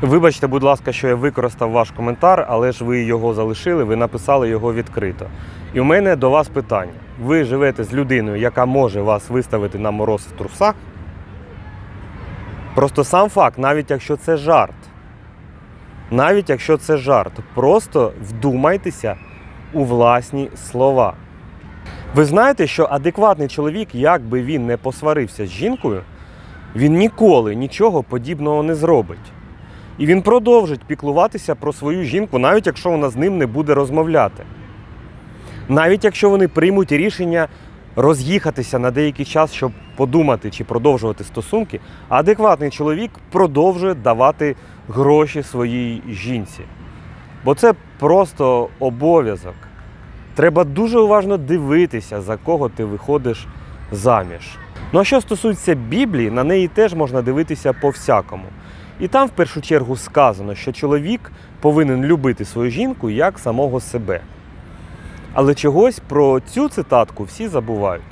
Вибачте, будь ласка, що я використав ваш коментар, але ж ви його залишили, ви написали його відкрито. І у мене до вас питання. Ви живете з людиною, яка може вас виставити на мороз в трусах? Просто сам факт, навіть якщо це жарт, навіть якщо це жарт, просто вдумайтеся у власні слова. Ви знаєте, що адекватний чоловік, як би він не посварився з жінкою, він ніколи нічого подібного не зробить. І він продовжить піклуватися про свою жінку, навіть якщо вона з ним не буде розмовляти. Навіть якщо вони приймуть рішення роз'їхатися на деякий час, щоб подумати чи продовжувати стосунки, адекватний чоловік продовжує давати гроші своїй жінці. Бо це просто обов'язок. Треба дуже уважно дивитися, за кого ти виходиш заміж. Ну а що стосується Біблії, на неї теж можна дивитися по-всякому. І там в першу чергу сказано, що чоловік повинен любити свою жінку як самого себе. Але чогось про цю цитатку всі забувають.